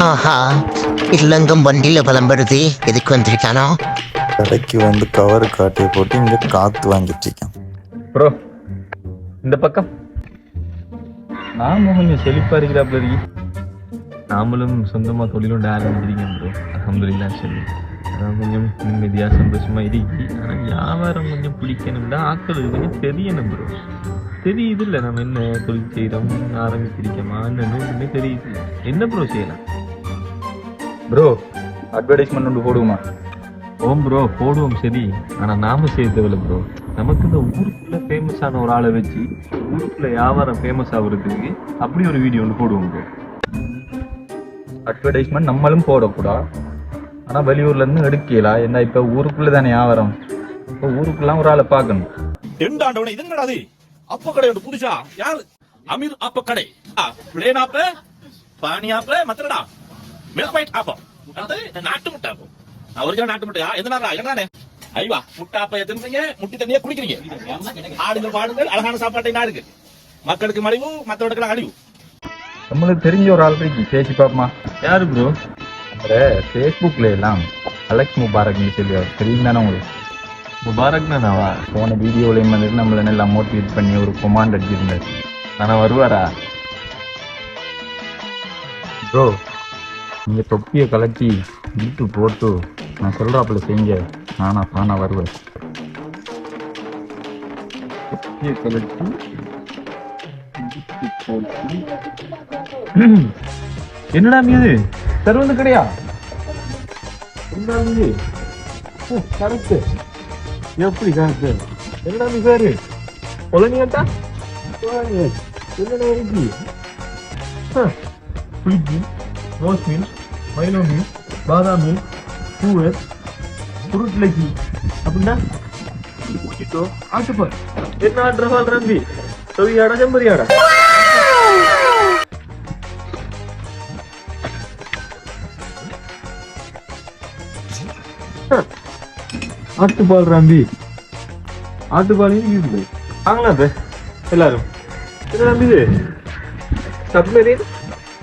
ஆஹா இல்லங்கம் வண்டியில விளம்பருது. எதுக்கு வந்திருக்கானோ? கடைக்கு வந்து கவர் காட்டியை போட்டு இங்க காத்து வாங்கிட்டு இருக்கேன். ப்ரோ இந்த பக்கம். நாம கொஞ்சம் செழிப்பா இருக்கிறாப்புல இருக்கு. நாமளும் சொந்தமா தொழிலும் ஆரம்பிச்சிருக்கேன் ப்ரோ. அலமதுல்லா சரி அதான் கொஞ்சம் நிம்மதியா சந்தோஷமா இருக்கு ஆனா வியாபாரம் கொஞ்சம் பிடிக்கணும்டா ஆக்களுக்கு கொஞ்சம் தெரியணும் ப்ரோ தெரியுது இல்ல நம்ம என்ன தொழில் செய்யறோம் ஆரம்பிச்சிருக்கோமா என்னன்னு தெரியுது. என்ன ப்ரோ செய்யலாம்? ப்ரோ அட்வர்டைஸ்மெண்ட் ஒன்று போடுவோமா? ஓம் ப்ரோ போடுவோம் சரி. ஆனா நாம செய்ய தேவையில்ல ப்ரோ நமக்கு இந்த ஊருக்குள்ள ஃபேமஸான ஒரு ஆளை வச்சு ஊருக்குள்ள வியாபாரம் ஃபேமஸ் ஆகுறதுக்கு அப்படி ஒரு வீடியோ ஒன்று போடுவோம் ப்ரோ அட்வர்டைஸ்மெண்ட் நம்மளும் போடக்கூடாது ஆனால் வெளியூர்லேருந்து எடுக்கலாம் என்ன இப்போ ஊருக்குள்ளே தானே வியாபாரம்? இப்போ ஊருக்குலாம் ஒரு ஆளை பார்க்கணும். எண்டாண்டவனே இது அப்ப கடை ஒன்று புதுசா? யாரு? அமீர் அப்ப கடை. பிளேன் ஆப்ப பானி ஆப்ப மத்தடா மில்க் ஒயிட் ஆப்பம். அடுத்து நாட்டு முட்டை ஆப்பம். ஒரிஜினல் நாட்டு முட்டையா? எதனால என்னதானே ஐவா முட்டை ஆப்ப எத்தனை முட்டி தண்ணியா குடிக்கிறீங்க ஆடுங்கள் பாடுங்கள் அழகான சாப்பாட்டை நாடுங்க மக்களுக்கு மலிவு மற்றவர்களுக்கு அழிவு. நம்மளுக்கு தெரிஞ்ச ஒரு ஆள் இருக்கு. பேசி பார்ப்போமா யாரு ப்ரோ அந்த ஃபேஸ்புக்கில் எல்லாம் அலெக்ஸ் முபாரக்னு சொல்லி அவர் தெரியும் தானே உங்களுக்கு? முபாரக் நானாவா போன வீடியோலையும் வந்துட்டு நம்மளை நல்லா மோட்டிவேட் பண்ணி ஒரு கொமாண்ட் அடிச்சிருந்தார். ஆனா வருவாரா? ப்ரோ நீங்கள் தொப்பியை கலட்டி வீட்டு போட்டு நான் சொல்கிறாப்புல செய்யுங்க. நானா தானா வருவேன். என்னடா மீது தருவது கிடையா என்னடா மீது கரெக்ட் எப்படி கரெக்ட் என்னடா மீ பேரு பொலனியாட்டா என்னடா இருக்கு fridge rose milk Milo milk பாதாம் மில் பூவர் ஃப்ரூட் லக்கி அப்படின்னா ஆட்டுப்பார் என்ன ஆட்ரு வாழ்றம்பி சவியாடா செம்பரியாடா ஆட்டுப்பால் ராம்பி ஆட்டுப்பால் இருக்குது வாங்கலாம் பே. எல்லாரும். என்ன ராம்பி இது? Submarine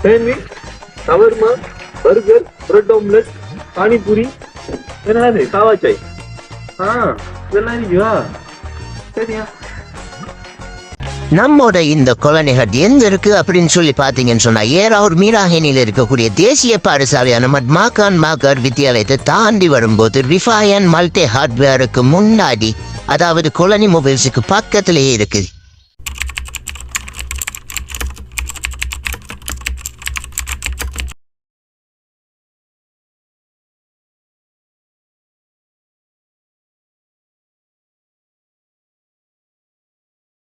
பேன்வீன் shawarma burger bread omelette panipuri. என்னடா இது? காவாச்சாய் ஆ இதெல்லாம் இருக்கியா சரியா. நம்மோட இந்த குழந்தைகள் எங்க இருக்கு அப்படின்னு சொல்லி பாத்தீங்கன்னு சொன்னா ஏராவூர் மீராகேணியில் இருக்கக்கூடிய தேசிய பாடசாலையான மட்மாகான் மாகர் வித்தியாலயத்தை தாண்டி வரும்போது ரிஃபாயன் மல்டி ஹார்ட்வேருக்கு முன்னாடி அதாவது கொலனி மொபைல்ஸுக்கு பக்கத்திலேயே இருக்குது.